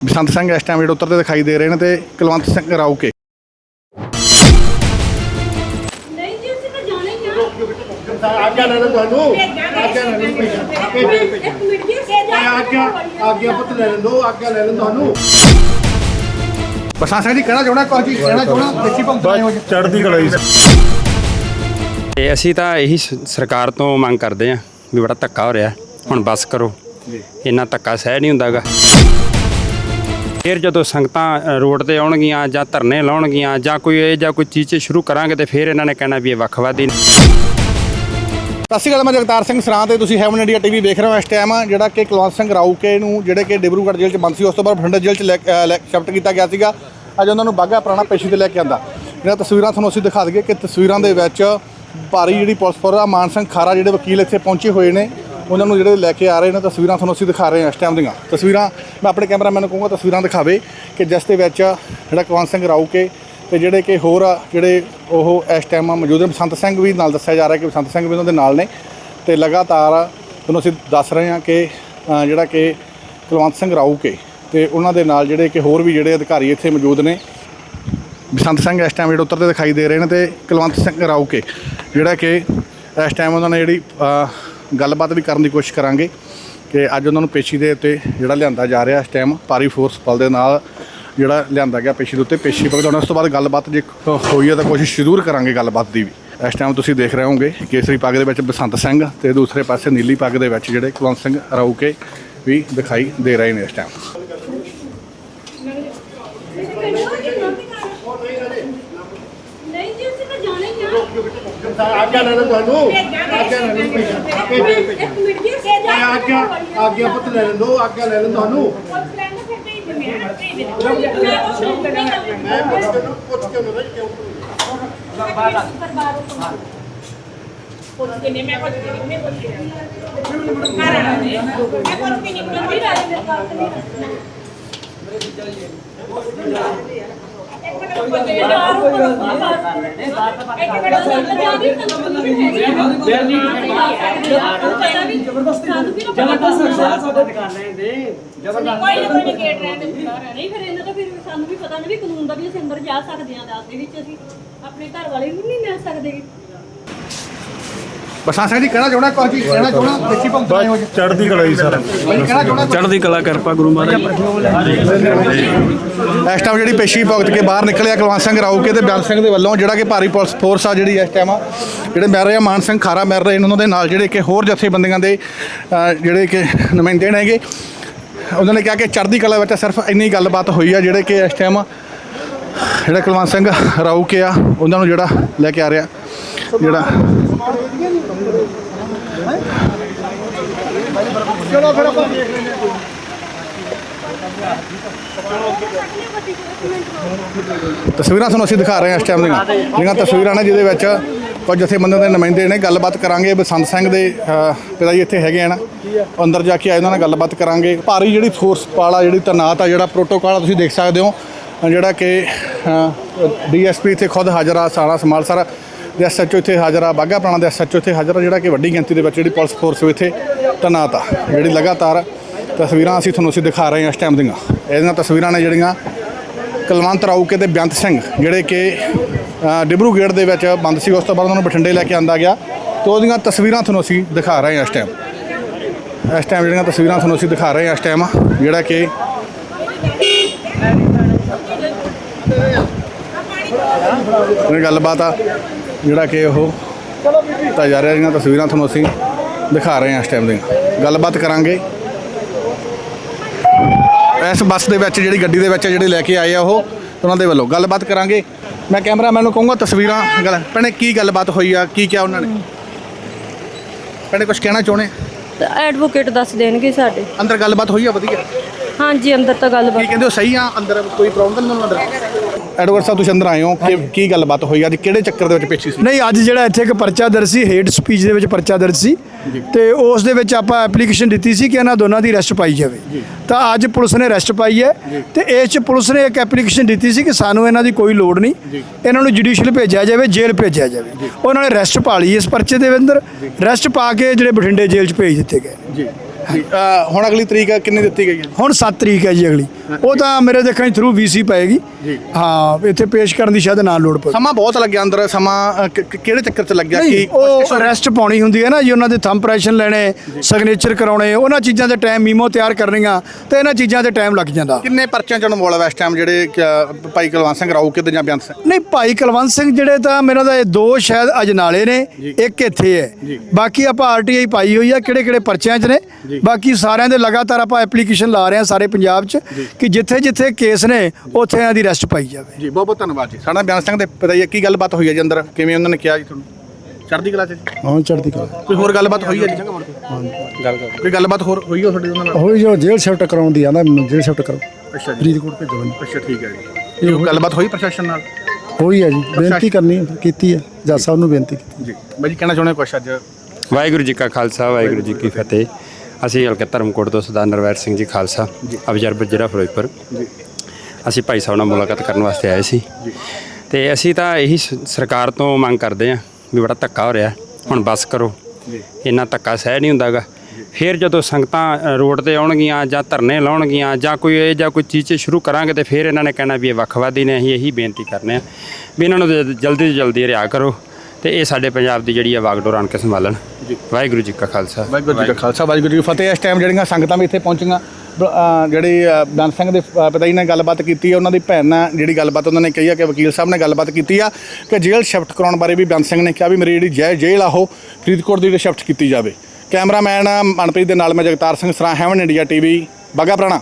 ਬਸੰਤ ਸਿੰਘ ਇਸ ਟਾਈਮ ਜਿਹੜੇ ਉੱਤਰ ਤੇ ਦਿਖਾਈ ਦੇ ਰਹੇ ਨੇ ਤੇ ਕੁਲਵੰਤ ਸਿੰਘ ਰਾਉਕੇ ਨਹੀਂ ਜੀ ਅਸੀਂ ਤਾਂ ਜਾਣਾ ਹੀ ਆ। ਆਗਿਆ ਲੈ ਲਓ ਤੁਹਾਨੂੰ। ਆਗਿਆ ਲੈ ਲਓ ਇੱਕ ਮਿੰਟ ਜੀ ਸੇ ਜਾ ਆਗਿਆ ਆਗਿਆ ਪੁੱਤ ਲੈ ਲਓ ਆਗਿਆ ਲੈ ਲਓ ਤੁਹਾਨੂੰ। ਬਸੰਤ ਸਿੰਘ ਜੀ ਕਹਿਣਾ ਚਾਹੁੰਦਾ ਕੋਈ ਚੀਜ਼ ਕਹਿਣਾ ਚਾਹੁੰਦਾ? ਦੇਖੀ ਭੰਗ ਆਏ ਹੋ ਜੀ। ਚੜ੍ਹਦੀ ਕਲਾ ਜੀ। ਤੇ ਅਸੀਂ ਤਾਂ ਇਹੀ ਸ- ਸਰਕਾਰ ਤੋਂ ਮੰਗ ਕਰਦੇ ਆਂ ਵੀ ਬੜਾ ਧੱਕਾ ਹੋ ਰਿਹਾ। ਹੁਣ ਬਸ ਕਰੋ। ਇੰਨਾ ਧੱਕਾ ਸਹਿ ਨਹੀਂ ਹੁੰਦਾਗਾ। ਫਿਰ ਜਦੋਂ ਸੰਗਤਾਂ ਰੋਡ ਤੇ ਆਉਣਗੀਆਂ ਜਾਂ ਧਰਨੇ ਲਾਉਣਗੀਆਂ ਜਾਂ ਕੋਈ ਇਹ ਜਾਂ ਕੋਈ ਚੀਜ਼ ਸ਼ੁਰੂ ਕਰਾਂਗੇ ਤੇ ਫਿਰ ਇਹਨਾਂ ਨੇ ਕਹਿਣਾ ਵੀ ਇਹ ਵੱਖਵਾਦੀ ਨੇ। ਸਤਿ ਸ਼੍ਰੀ ਅਕਾਲ, ਮੈਂ ਜਗਤਾਰ ਸਿੰਘ ਸਰਾਂ ਤੇ ਤੁਸੀਂ ਹੈਵਨ ਇੰਡੀਆ ਟੀਵੀ ਵੇਖ ਰਹੇ ਹੋ ਇਸ ਟਾਈਮ ਜਿਹੜਾ ਕਿ ਕੁਲਵੰਤ ਸਿੰਘ ਰਾਉਕੇ ਨੂੰ, ਜਿਹੜੇ ਕਿ ਡਿਬਰੂਗੜ੍ਹ ਜੇਲ੍ਹ 'ਚ ਬੰਦ ਸੀ, ਉਸ ਤੋਂ ਬਾਅਦ ਬਠਿੰਡਾ ਜੇਲ੍ਹ 'ਚ ਲੈ ਲੈ ਸ਼ਿਫਟ ਕੀਤਾ ਗਿਆ ਸੀਗਾ। ਅੱਜ ਉਹਨਾਂ ਨੂੰ ਬਾਗਾ ਪੁਰਾਣਾ ਪੇਸ਼ੀ ਤੇ ਲੈ ਕੇ ਆਂਦਾ। ਜਿਹੜਾ ਤਸਵੀਰਾਂ ਤੁਹਾਨੂੰ ਅਸੀਂ ਦਿਖਾ ਦਈਏ ਕਿ ਤਸਵੀਰਾਂ ਦੇ ਵਿੱਚ ਭਾਰੀ ਜਿਹੜੀ ਪੁਲਿਸ ਫੋਰਸ ਆ, ਮਾਨ ਸਿੰਘ ਖਾਰਾ ਜਿਹੜੇ ਵਕੀਲ ਇੱਥੇ ਪਹੁੰਚੇ ਹੋਏ ਨੇ। ਉਹਨਾਂ ਨੂੰ ਜਿਹੜੇ ਲੈ ਕੇ ਆ ਰਹੇ ਨੇ, ਤਸਵੀਰਾਂ ਤੁਹਾਨੂੰ ਅਸੀਂ ਦਿਖਾ ਰਹੇ ਹਾਂ ਇਸ ਟਾਈਮ ਦੀਆਂ। ਤਸਵੀਰਾਂ, ਮੈਂ ਆਪਣੇ ਕੈਮਰਾਮੈਨ ਨੂੰ ਕਹੂੰਗਾ, ਤਸਵੀਰਾਂ ਦਿਖਾਵੇ ਕਿ ਜਿਸ ਦੇ ਵਿੱਚ ਜਿਹੜਾ ਕੁਲਵੰਤ ਸਿੰਘ ਰਾਉਕੇ ਤੇ ਜਿਹੜੇ ਕਿ ਹੋਰ ਆ, ਜਿਹੜੇ ਉਹ ਇਸ ਟਾਈਮ ਮੌਜੂਦ ਨੇ। ਬਸੰਤ ਸਿੰਘ ਵੀ ਨਾਲ ਦੱਸਿਆ ਜਾ ਰਿਹਾ ਕਿ ਬਸੰਤ ਸਿੰਘ ਵੀ ਉਹਨਾਂ ਦੇ ਨਾਲ ਨੇ ਤੇ ਲਗਾਤਾਰ ਤੁਹਾਨੂੰ ਅਸੀਂ ਦੱਸ ਰਹੇ ਹਾਂ ਕਿ ਜਿਹੜਾ ਕਿ ਕੁਲਵੰਤ ਸਿੰਘ ਰਾਊਕੇ ਤੇ ਉਹਨਾਂ ਦੇ ਨਾਲ ਜਿਹੜੇ ਕਿ ਹੋਰ ਵੀ ਜਿਹੜੇ ਅਧਿਕਾਰੀ ਇੱਥੇ ਮੌਜੂਦ ਨੇ। ਬਸੰਤ ਸਿੰਘ ਇਸ ਟਾਈਮ ਜਿਹੜੇ ਉੱਤਰਦੇ ਦਿਖਾਈ ਦੇ ਰਹੇ ਨੇ ਤੇ ਕੁਲਵੰਤ ਸਿੰਘ ਰਾਊਕੇ ਜਿਹੜਾ ਕਿ ਇਸ ਟਾਈਮ ਉਹਨਾਂ ਨੇ ਜਿਹੜੀ ਗੱਲਬਾਤ ਵੀ ਕਰਨ ਦੀ ਕੋਸ਼ਿਸ਼ ਕਰਾਂਗੇ ਕਿ ਅੱਜ ਉਹਨਾਂ ਨੂੰ ਪੇਸ਼ੀ ਦੇ ਉੱਤੇ ਜਿਹੜਾ ਲਿਆਂਦਾ ਜਾ ਰਿਹਾ ਇਸ ਟਾਈਮ ਭਾਰੀ ਫੋਰਸ ਬਲ ਦੇ ਨਾਲ ਜਿਹੜਾ ਲਿਆਂਦਾ ਗਿਆ ਪੇਸ਼ੀ ਦੇ ਉੱਤੇ ਪੇਸ਼ੀ ਭਗਤਾਉਣਾ ਉਸ ਤੋਂ ਬਾਅਦ ਗੱਲਬਾਤ ਜੇ ਹੋਈ ਹੈ ਤਾਂ ਕੋਸ਼ਿਸ਼ ਜ਼ਰੂਰ ਕਰਾਂਗੇ ਗੱਲਬਾਤ ਦੀ ਵੀ। ਇਸ ਟਾਈਮ ਤੁਸੀਂ ਦੇਖ ਰਹੇ ਹੋਵੋਗੇ ਕੇਸਰੀ ਪੱਗ ਦੇ ਵਿੱਚ ਬਸੰਤ ਸਿੰਘ ਤੇ ਦੂਸਰੇ ਪਾਸੇ ਨੀਲੀ ਪੱਗ ਦੇ ਵਿੱਚ ਜਿਹੜੇ ਕੁਲਵੰਤ ਸਿੰਘ ਰਾਊਕੇ ਵੀ ਦਿਖਾਈ ਦੇ ਰਹੇ ਨੇ ਇਸ ਟਾਈਮ ਨਹੀਂ ਜੀ ਅਸੀਂ ਤਾਂ ਜਾਣਾ ਹੀ ਆ। ਲੈ ਲਓ ਤੁਹਾਨੂੰ? ਆਗਿਆ ਲੈ ਆਗਿਆ ਪੁੱਤ ਲੈ ਲਓ ਆਗਿਆ ਲੈ ਲਓ ਤੁਹਾਨੂੰ। ਮੈਂ ਪੁੱਛ ਕੇ ਨੂੰ ਪੁੱਛ ਕੇ ਨੂੰ ਕਿਉਂ ਪੁੱਛ ਕੇ ਨਹੀਂ। ਮੈਂ ਪੁੱਛ ਕੇ ਨਹੀਂ ਪੁੱਛ ਕੇ ਘਰ ਆ ਰਹੇ ਮੈਂ ਪੁੱਛ ਕੇ ਨਹੀਂ ਕੋਈ ਰਾਜ ਮੇਰੇ ਕਾਲ ਤੇ ਨਹੀਂ। ਕਾਨੂੰਨ ਦਾ ਵੀ ਅਸੀਂ ਅੰਦਰ ਜਾ ਸਕਦੇ ਹਾਂ ਦਾਸ ਦੇ ਵਿੱਚ ਅਸੀਂ ਆਪਣੇ ਘਰ ਵਾਲੇ ਨੂੰ ਨਹੀਂ ਮਿਲ ਸਕਦੇ। ਬਸੰਤ ਸਿੰਘ ਜੀ ਕਹਿਣਾ ਚਾਹੁੰਦਾ ਕੋਈ ਚੀਜ਼ ਕਹਿਣਾ ਚਾਹੁੰਦਾ ਦੇਖੀ ਭੰਗ ਹੋ। ਜੀ ਚੜ੍ਹਦੀ ਕਲਾ ਜੀ ਸਰ। ਕਹਿਣਾ ਚੜ੍ਹਦੀ ਕਲਾ ਕਿਰਪਾ ਗੁਰੂ ਮਹਾਰਾਜ ਇਸ ਟਾਈਮ ਜਿਹੜੀ ਪੇਸ਼ੀ ਭੁਗਤ ਕੇ ਬਾਹਰ ਨਿਕਲਿਆ ਕੁਲਵੰਤ ਸਿੰਘ ਰਾਊਕੇ ਤੇ ਬਿਆਨ ਸਿੰਘ ਦੇ ਵੱਲੋਂ ਜਿਹੜਾ ਕਿ ਭਾਰੀ ਪੁਲਿਸ ਫੋਰਸ ਆ ਜਿਹੜੀ ਇਸ ਟਾਈਮ ਜਿਹੜੇ ਮਿਲ ਰਹੇ ਆ ਮਾਨ ਸਿੰਘ ਖਾਰਾ ਮਿਲ ਰਹੇ ਨੇ ਉਹਨਾਂ ਦੇ ਨਾਲ ਜਿਹੜੇ ਕਿ ਹੋਰ ਜਥੇਬੰਦੀਆਂ ਦੇ ਜਿਹੜੇ ਕਿ ਨੁਮਾਇੰਦੇ ਨੇਗੇ ਉਹਨਾਂ ਨੇ ਕਿਹਾ ਕਿ ਚੜ੍ਹਦੀ ਕਲਾ ਵਿੱਚ ਸਿਰਫ ਇੰਨੀ ਗੱਲਬਾਤ ਹੋਈ ਆ ਜਿਹੜੇ ਕਿ ਇਸ ਟਾਈਮ ਜਿਹੜਾ ਕੁਲਵੰਤ ਸਿੰਘ ਰਾਊਕੇ ਆ ਉਹਨਾਂ ਨੂੰ ਜਿਹੜਾ ਲੈ ਕੇ ਆ ਰਿਹਾ ਜਿਹੜਾ ਤਸਵੀਰਾਂ ਤੁਹਾਨੂੰ ਅਸੀਂ ਦਿਖਾ ਰਹੇ ਹਾਂ ਇਸ ਟਾਈਮ ਦੀਆਂ। ਜਿਹੜੀਆਂ ਤਸਵੀਰਾਂ ਨੇ ਜਿਹਦੇ ਵਿੱਚ ਕੁਝ ਜਥੇਬੰਦੀਆਂ ਦੇ ਨੁਮਾਇੰਦੇ ਨੇ ਗੱਲਬਾਤ ਕਰਾਂਗੇ। ਬਸੰਤ ਸਿੰਘ ਦੇ ਪਿਤਾ ਜੀ ਇੱਥੇ ਹੈਗੇ ਆ ਨਾ। ਅੰਦਰ ਜਾ ਕੇ ਆਏ, ਉਹਨਾਂ ਨਾਲ ਗੱਲਬਾਤ ਕਰਾਂਗੇ। ਭਾਰੀ ਜਿਹੜੀ ਫੋਰਸ ਪਾਲਾ, ਜਿਹੜੀ ਤੈਨਾਤ ਆ, ਜਿਹੜਾ ਪ੍ਰੋਟੋਕਾਲ ਤੁਸੀਂ ਦੇਖ ਸਕਦੇ ਹੋ। ਜਿਹੜਾ ਕਿ ਡੀਐਸਪੀ ਇੱਥੇ ਖੁਦ ਹਾਜ਼ਰ ਆ, ਸਾਰਾ ਸਮਾਲ ਸਾਰਾ। ਦੇ ਐਸਐਚਓ ਇੱਥੇ ਹਾਜ਼ਰ ਆ ਬਾਗਾ ਪੁਰਾਣਾ ਦੇ ਐਸਐਚਓ ਇੱਥੇ ਹਾਜ਼ਰ ਆ, ਜਿਹੜਾ ਕਿ ਵੱਡੀ ਗਿਣਤੀ ਦੇ ਵਿੱਚ ਜਿਹੜੀ ਪੁਲਿਸ ਫੋਰਸ ਇੱਥੇ ਤੈਨਾਤ ਆ, ਜਿਹੜੀ ਲਗਾਤਾਰ ਤਸਵੀਰਾਂ ਅਸੀਂ ਤੁਹਾਨੂੰ ਅਸੀਂ ਦਿਖਾ ਰਹੇ ਹਾਂ ਇਸ ਟਾਈਮ ਦੀਆਂ। ਇਹਦੀਆਂ ਤਸਵੀਰਾਂ ਨੇ ਜਿਹੜੀਆਂ ਕੁਲਵੰਤ ਰਾਊਕੇ ਤੇ ਬੇਅੰਤ ਸਿੰਘ, ਜਿਹੜੇ ਕਿ ਡਿਬਰੂ ਗੇਟ ਦੇ ਵਿੱਚ ਬੰਦ ਸੀ, ਉਸ ਤੋਂ ਬਾਅਦ ਉਹਨਾਂ ਨੂੰ ਬਠਿੰਡੇ ਲੈ ਕੇ ਆਂਦਾ ਗਿਆ। ਤੇ ਉਹਦੀਆਂ ਤਸਵੀਰਾਂ ਤੁਹਾਨੂੰ ਅਸੀਂ ਦਿਖਾ ਰਹੇ ਹਾਂ ਇਸ ਟਾਈਮ ਇਸ ਟਾਈਮ ਜਿਹੜੀਆਂ ਤਸਵੀਰਾਂ ਤੁਹਾਨੂੰ ਅਸੀਂ ਦਿਖਾ ਰਹੇ ਹਾਂ ਇਸ ਟਾਈਮ ਜਿਹੜਾ ਕਿ ਇਹ ਗੱਲਬਾਤ ਆ। ਜਿਹੜਾ ਕਿ ਉਹ ਤਾਂ ਜਾ ਰਿਹਾ ਜਿਹੜੀਆਂ ਤਸਵੀਰਾਂ ਤੁਹਾਨੂੰ ਅਸੀਂ ਦਿਖਾ ਰਹੇ ਹਾਂ ਇਸ ਟਾਈਮ ਦੀਆਂ। ਗੱਲਬਾਤ ਕਰਾਂਗੇ। ਇਸ ਬੱਸ ਦੇ ਵਿੱਚ ਜਿਹੜੀ ਗੱਡੀ ਦੇ ਵਿੱਚ ਜਿਹੜੇ ਲੈ ਕੇ ਆਏ ਆ ਉਹ ਉਹਨਾਂ ਦੇ ਵੱਲੋਂ ਗੱਲਬਾਤ ਕਰਾਂਗੇ। ਮੈਂ ਕੈਮਰਾਮੈਨ ਨੂੰ ਕਹੂੰਗਾ ਤਸਵੀਰਾਂ ਗੱਲ ਭੈਣੇ ਕੀ ਗੱਲਬਾਤ ਹੋਈ ਆ ਕੀ ਕਿਹਾ ਉਹਨਾਂ ਨੇ? ਭੈਣੇ ਕੁਝ ਕਹਿਣਾ ਚਾਹੁੰਦੇ ਐਡਵੋਕੇਟ ਦੱਸ ਦੇਣਗੇ ਸਾਡੇ। ਅੰਦਰ ਗੱਲਬਾਤ ਹੋਈ ਆ ਵਧੀਆ? ਹਾਂਜੀ ਅੰਦਰ ਤਾਂ ਗੱਲ ਕੀ ਕਹਿੰਦੇ ਹੋ ਸਹੀ ਆ? ਅੰਦਰ ਕੋਈ ਪ੍ਰੋਬਲਮ ਨਹੀਂ ਅੰਦਰ ਐਡਵੋਕੇਟ ਸਾਹਿਬ ਤੁਸੀਂ ਅੰਦਰ ਆਏ ਹੋ। ਕਿ ਕੀ ਗੱਲਬਾਤ ਹੋਈ? ਅੱਜ ਕਿਹੜੇ ਚੱਕਰ ਦੇ ਵਿੱਚ ਪੇਚੀ ਸੀ? ਨਹੀਂ ਅੱਜ ਜਿਹੜਾ ਇੱਥੇ ਇੱਕ ਪਰਚਾ ਦਰਜ ਸੀ ਹੇਟ ਸਪੀਚ ਦੇ ਵਿੱਚ ਪਰਚਾ ਦਰਜ ਸੀ। ਤੇ ਉਸ ਦੇ ਵਿੱਚ ਆਪਾਂ ਐਪਲੀਕੇਸ਼ਨ ਦਿੱਤੀ ਸੀ ਕਿ ਇਹਨਾਂ ਦੋਨਾਂ ਦੀ ਅਰੈਸਟ ਪਾਈ ਜਾਵੇ। ਤਾਂ ਅੱਜ ਪੁਲਿਸ ਨੇ ਅਰੈਸਟ ਪਾਈ ਹੈ। ਤੇ ਇਸ 'ਚ ਪੁਲਿਸ ਨੇ ਇੱਕ ਐਪਲੀਕੇਸ਼ਨ ਦਿੱਤੀ ਸੀ ਕਿ ਸਾਨੂੰ ਇਹਨਾਂ ਦੀ ਕੋਈ ਲੋੜ ਨਹੀਂ। ਇਹਨਾਂ ਨੂੰ ਜੁਡੀਸ਼ੀਅਲ ਭੇਜਿਆ ਜਾਵੇ ਜੇਲ੍ਹ ਭੇਜਿਆ ਜਾਵੇ। ਉਹਨਾਂ ਨੇ ਅਰੈਸਟ ਪਾ ਲਈ ਇਸ ਪਰਚੇ ਦੇ ਅੰਦਰ। ਅਰੈਸਟ ਪਾ ਕੇ ਜਿਹੜੇ ਬਠਿੰਡੇ ਜੇਲ੍ਹ 'ਚ ਭੇਜ ਦਿੱਤੇ ਗਏ ਜੀ। ਅ, ਹੁਣ ਅਗਲੀ ਤਰੀਕ ਕਿੰਨੀ ਦਿੱਤੀ ਗਈ ਹੈ? ਹੁਣ 7 ਤਰੀਕ ਹੈ ਜੀ ਅਗਲੀ। ਉਹ ਤਾਂ ਮੇਰੇ ਦੇਖਣ ਥਰੂ ਵੀਸੀ ਪਏਗੀ। ਹਾਂ ਇੱਥੇ ਪੇਸ਼ ਕਰਨ ਦੀ ਸ਼ਾਇਦ ਨਾ ਲੋੜ ਪਵੇ ਸਮਾਂ ਬਹੁਤ ਲੱਗਿਆ ਅੰਦਰ ਸਮਾਂ ਅ, ਕਿ- ਕਿ- ਕਿਹੜੇ ਚੱਕਰ 'ਚ ਲੱਗਿਆ ਨਹੀਂ ਕਿ ਉਹ ਅਰੈਸਟ ਪਾਉਣੀ ਹੁੰਦੀ ਹੈ ਨਾ ਜੀ ਉਹਨਾਂ ਦੇ ਥੰਬ ਪ੍ਰੈਸ਼ਨ ਲੈਣੇ ਸਿਗਨੇਚਰ ਕਰਾਉਣੇ ਉਹਨਾਂ ਚੀਜ਼ਾਂ ਦੇ ਟਾਈਮ ਮੀਮੋ ਤਿਆਰ ਕਰਨੀਆਂ ਤੇ ਇਹਨਾਂ ਚੀਜ਼ਾਂ ਦੇ ਟਾਈਮ ਲੱਗ ਜਾਂਦਾ। ਕਿੰਨੇ ਪਰਚਿਆਂ 'ਚ ਇਨਵੋਲਵ ਹੈ ਇਸ ਟਾਈਮ ਜਿਹੜੇ ਭਾਈ ਕੁਲਵੰਤ ਸਿੰਘ ਰਾਊ ਕੇ ਤੇ ਜਾਂ ਬੇਅੰਤ ਸਿੰਘ? ਨਹੀਂ ਭਾਈ ਕੁਲਵੰਤ ਸਿੰਘ ਜਿਹੜੇ ਤਾਂ ਮੇਰਾ ਤਾਂ ਇਹ ਦੋ ਸ਼ਾਇਦ ਅਜਨਾਲੇ ਨੇ ਇੱਕ ਇੱਥੇ ਹੈ। ਬਾਕੀ ਆਪਾਂ ਆਰਟੀਆਈ ਪਾਈ ਹੋਈ ਆ ਕਿਹੜੇ ਕਿਹੜੇ ਪਰਚਿਆਂ 'ਚ ਨੇ। ਬਾਕੀ ਸਾਰਿਆਂ ਦੇ ਲਗਾਤਾਰ ਆਪਾਂ ਐਪਲੀਕੇਸ਼ਨ ਲਾ ਰਹੇ ਹਾਂ ਸਾਰੇ ਪੰਜਾਬ 'ਚ ਕਿ ਜਿੱਥੇ ਜਿੱਥੇ ਕੇਸ ਨੇ ਉੱਥੇ ਇਹਨਾਂ ਦੀ ਅਰੈਸਟ ਪਾਈ ਜਾਵੇ। ਜੀ ਬਹੁਤ ਬਹੁਤ ਧੰਨਵਾਦ ਜੀ। ਸਾਡਾ ਬਿਆਨ ਸਿੰਘ ਦੇ ਪਤਾ ਹੀ ਹੈ ਕੀ ਗੱਲਬਾਤ ਹੋਈ ਹੈ ਜੀ ਅੰਦਰ? ਕਿਵੇਂ ਉਹਨਾਂ ਨੇ ਕਿਹਾ ਜੀ ਤੁਹਾਨੂੰ? ਚੜ੍ਹਦੀ ਕਲਾ ਚ ਜੀ? ਹਾਂ ਚੜ੍ਹਦੀ ਕਲਾ। ਕੋਈ ਹੋਰ ਗੱਲਬਾਤ ਹੋਈ ਹੈ ਜੀ? ਗੱਲ ਕਰ। ਕੋਈ ਗੱਲਬਾਤ ਹੋਰ ਹੋਈ ਹੈ ਤੁਹਾਡੀ ਉਹਨਾਂ ਨਾਲ? ਹੋਈ ਜੋ ਜੇਲ੍ਹ ਸ਼ਿਫਟ ਕਰਾਉਣ ਦੀ ਆਂਦਾ ਮੈਨੂੰ ਜੇਲ੍ਹ ਸ਼ਿਫਟ ਕਰੋ ਅੱਛਾ ਜੀ। ਫਰੀਦਕੋਟ ਭੇਜੋ ਮੈਨੂੰ। ਅੱਛਾ ਠੀਕ ਹੈ ਜੀ। ਕੋਈ ਗੱਲਬਾਤ ਹੋਈ ਪ੍ਰਸ਼ਾਸਨ ਨਾਲ? ਹੋਈ ਹੈ ਜੀ। ਬੇਨਤੀ ਕਰਨੀ ਕੀਤੀ ਹੈ। ਜੱਜ ਸਾਹਿਬ ਨੂੰ ਬੇਨਤੀ ਕੀਤੀ। ਜੀ। ਬਾਈ ਜੀ ਕਹਿਣਾ ਚਾਹੁੰਦੇ ਕੁਛ ਅੱਜ? ਵਾਹਿਗੁਰੂ ਜੀ ਕਾ ਖਾਲਸਾ ਵਾਹਿਗੁਰੂ ਜੀ ਕੀ ਫਤਿਹ। ਅਸੀਂ ਹਲਕਾ ਧਰਮਕੋਟ ਤੋਂ ਸਰਦਾਰ ਨਰਵੈਰ ਸਿੰਘ ਜੀ ਖਾਲਸਾ ਅਬਜ਼ਰਵਰ ਜ਼ਿਲ੍ਹਾ ਫਿਰੋਜ਼ਪੁਰ। ਅਸੀਂ ਭਾਈ ਸਾਹਿਬ ਨਾਲ ਮੁਲਾਕਾਤ ਕਰਨ ਵਾਸਤੇ ਆਏ ਸੀ। ਤੇ ਅਸੀਂ ਤਾਂ ਇਹੀ ਸ- ਸਰਕਾਰ ਤੋਂ ਮੰਗ ਕਰਦੇ ਹਾਂ ਵੀ ਬੜਾ ਧੱਕਾ ਹੋ ਰਿਹਾ ਹੁਣ ਬਸ ਕਰੋ। ਇੰਨਾ ਧੱਕਾ ਸਹਿ ਨਹੀਂ ਹੁੰਦਾਗਾ। ਫਿਰ ਜਦੋਂ ਸੰਗਤਾਂ ਅ, ਰੋਡ ਤੇ ਆਉਣਗੀਆਂ ਜਾਂ ਧਰਨੇ ਲਾਉਣਗੀਆਂ ਜਾਂ ਕੋਈ ਇਹ ਜਾਂ ਕੋਈ ਚੀਜ਼ ਸ਼ੁਰੂ ਕਰਾਂਗੇ ਤੇ ਫਿਰ ਇਹਨਾਂ ਨੇ ਕਹਿਣਾ ਵੀ ਇਹ ਵੱਖਵਾਦੀ ਨੇ ਅਸੀਂ ਇਹੀ ਬੇਨਤੀ ਕਰਨੇ ਆ ਵੀ ਇਹਨਾਂ ਨੂੰ ਜ- ਜਲਦੀ ਤੋਂ ਜਲਦੀ ਰਿਹਾ ਕਰੋ। ਤੇ ਇਹ ਸਾਡੇ ਪੰਜਾਬ ਦੀ ਜਿਹੜੀ ਆ ਵਾਗਡੋਰ ਆਣ ਕੇ ਸੰਭਾਲਣ। ਵਾਹਿਗੁਰੂ ਜੀ ਕਾ ਖਾਲਸਾ। ਵਾਹਿਗੁਰੂ ਜੀ ਕਾ ਖਾਲਸਾ ਵਾਹਿਗੁਰੂ ਜੀ ਫਤਿਹ। ਇਸ ਟਾਈਮ ਜਿਹੜੀਆਂ ਸੰਗਤਾਂ ਵੀ ਇੱਥੇ ਪਹੁੰਚੀਆਂ ਜਿਹੜੀ ਅ, ਬੇਅੰਤ ਸਿੰਘ ਦੇ ਪਿਤਾ ਜੀ ਨੇ ਗੱਲਬਾਤ ਕੀਤੀ ਹੈ ਉਹਨਾਂ ਦੀ ਭੈਣ ਨਾਲ ਜਿਹੜੀ ਗੱਲਬਾਤ ਉਹਨਾਂ ਨੇ ਕਹੀ ਆ ਕਿ ਵਕੀਲ ਸਾਹਿਬ ਨੇ ਗੱਲਬਾਤ ਕੀਤੀ ਆ ਕਿ ਜੇਲ੍ਹ ਸ਼ਿਫਟ ਕਰਾਉਣ ਬਾਰੇ ਵੀ ਬੇਅੰਤ ਸਿੰਘ ਨੇ ਕਿਹਾ ਵੀ ਮੇਰੀ ਜਿਹੜੀ ਜੈ ਜੇਲ੍ਹ ਆ ਉਹ ਫਰੀਦਕੋਟ ਦੀ ਸ਼ਿਫਟ ਕੀਤੀ ਜਾਵੇ। ਕੈਮਰਾਮੈਨ ਮਨਪ੍ਰੀਤ ਦੇ ਨਾਲ ਮੈਂ Jagtar Singh Sra heaven India TV Bagha Purana.